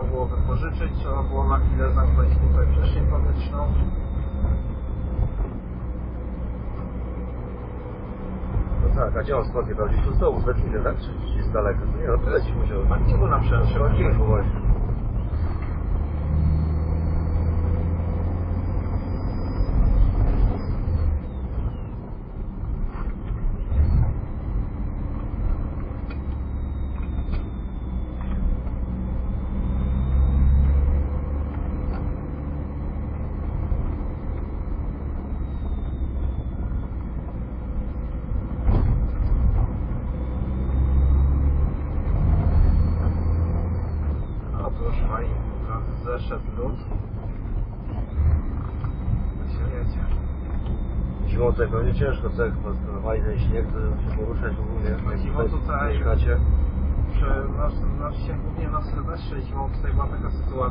Trzeba było wypożyczyć, trzeba było na chwilę zamknąć tutaj przestrzeń powietrzną. No tak, a gdzie on skąd jechał? Gdzieś tu z domu, z tak? Czy gdzieś z daleka? No nie, no to leci musiał. A gdzie był nam? No cicho właśnie. No to już fajnie, To się wiecie. Zimą tutaj pewnie ciężko, co jak postawowali ten śnieg, to się poruszać ogólnie. No jak zimą tutaj- Mieszkacie. Nasz, nasz się głównie na Sylwestrze zimą tutaj była taka sytuacja,